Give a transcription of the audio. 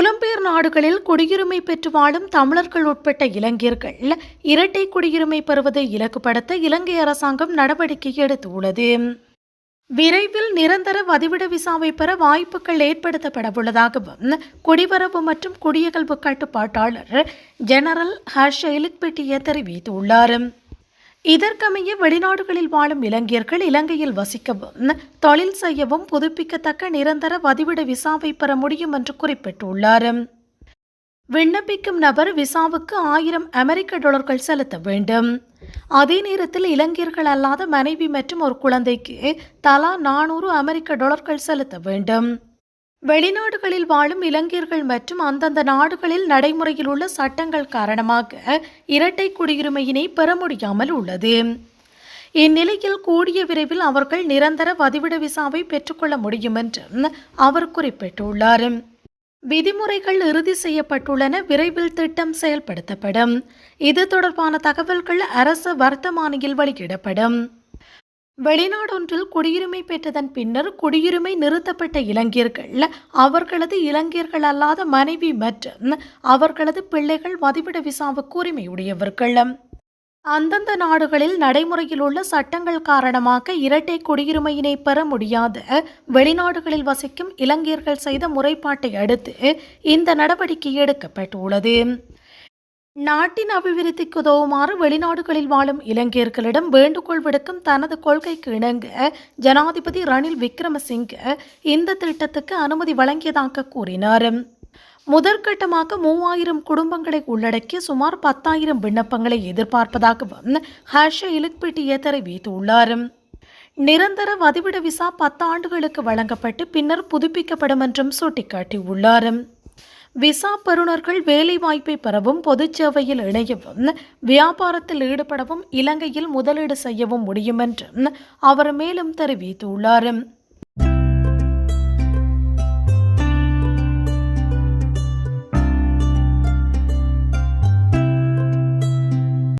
புலம்பெயர் நாடுகளில் குடியுரிமை பெற்று வாழும் தமிழர்கள் உட்பட்ட இளைஞர்கள் இரட்டை குடியுரிமை பெறுவதை இலக்குப்படுத்த இலங்கை அரசாங்கம் நடவடிக்கை எடுத்துள்ளது. விரைவில் நிரந்தர வதிவிட விசாவை பெற வாய்ப்புகள் ஏற்படுத்தப்படவுள்ளதாகவும் குடிவரவு மற்றும் குடியகல்வு கட்டுப்பாட்டாளர் ஜெனரல் ஹர்ஷ் எலிக்பெட்டிய தெரிவித்துள்ளார். இதற்கமைய வெளிநாடுகளில் வாழும் இளைஞர்கள் இலங்கையில் வசிக்கவும் தொழில் செய்யவும் புதுப்பிக்கத்தக்க நிரந்தர வதிவிட விசாவை பெற முடியும் என்று குறிப்பிட்டுள்ளார். விண்ணப்பிக்கும் நபர் விசாவுக்கு ஆயிரம் அமெரிக்க டாலர்கள் செலுத்த வேண்டும். அதே நேரத்தில் இளைஞர்கள் அல்லாத மனைவி மற்றும் ஒரு குழந்தைக்கு தலா நானூறு அமெரிக்க டாலர்கள் செலுத்த வேண்டும். வெளிநாடுகளில் வாழும் இளைஞர்கள் மற்றும் அந்தந்த நாடுகளில் நடைமுறையில் உள்ள சட்டங்கள் காரணமாக இரட்டை குடியுரிமையினை பெற முடியாமல் உள்ளது. இந்நிலையில் கூடிய விரைவில் அவர்கள் நிரந்தர வதிவிட விசாவை பெற்றுக்கொள்ள முடியும் என்றும் அவர் குறிப்பிட்டுள்ளார். விதிமுறைகள் இறுதி செய்யப்பட்டுள்ளன விரைவில் திட்டம் செயல்படுத்தப்படும். இது தொடர்பான தகவல்கள் அரசு வர்த்தமானியில் வெளியிடப்படும். வெளிநாடொன்றில் குடியுரிமை பெற்றதன் பின்னர் குடியுரிமை நிறுத்தப்பட்ட இளைஞர்கள் அவர்களது இளைஞர்கள் அல்லாத மனைவி மற்றும் அவர்களது பிள்ளைகள் மதிப்பிட விசாவுக்கு உரிமையுடையவர்கள். அந்தந்த நாடுகளில் நடைமுறையில் உள்ள சட்டங்கள் காரணமாக இரட்டை குடியுரிமையினை பெற முடியாத வெளிநாடுகளில் வசிக்கும் இளைஞர்கள் செய்த முறைப்பாட்டை அடுத்து இந்த நடவடிக்கை எடுக்கப்பட்டுள்ளது. நாட்டின் அபிவிருத்திக்கு உதவுமாறு வெளிநாடுகளில் வாழும் இளைஞர்களிடம் வேண்டுகோள் விடுக்கும் தனது கொள்கைக்கு இணங்க ஜனாதிபதி ரணில் விக்ரமசிங்க இந்த திட்டத்துக்கு அனுமதி வழங்கியதாக கூறினார். முதற்கட்டமாக மூவாயிரம் குடும்பங்களை உள்ளடக்கிய சுமார் பத்தாயிரம் விண்ணப்பங்களை எதிர்பார்ப்பதாகவும் ஹர்ஷ இலுக்பிட்டிய தெரிவித்துள்ளார் நிரந்தர வதிவிட விசா பத்தாண்டுகளுக்கு வழங்கப்பட்டு பின்னர் புதுப்பிக்கப்படும் என்றும் சுட்டிக்காட்டியுள்ளார். விசா பெறுநர்கள் வேலைவாய்ப்பை பெறவும் பொதுச் சேவையில் இணையவும் வியாபாரத்தில் ஈடுபடவும் இலங்கையில் முதலீடு செய்யவும் முடியும் என்று அவர் மேலும் தெரிவித்துள்ளார்.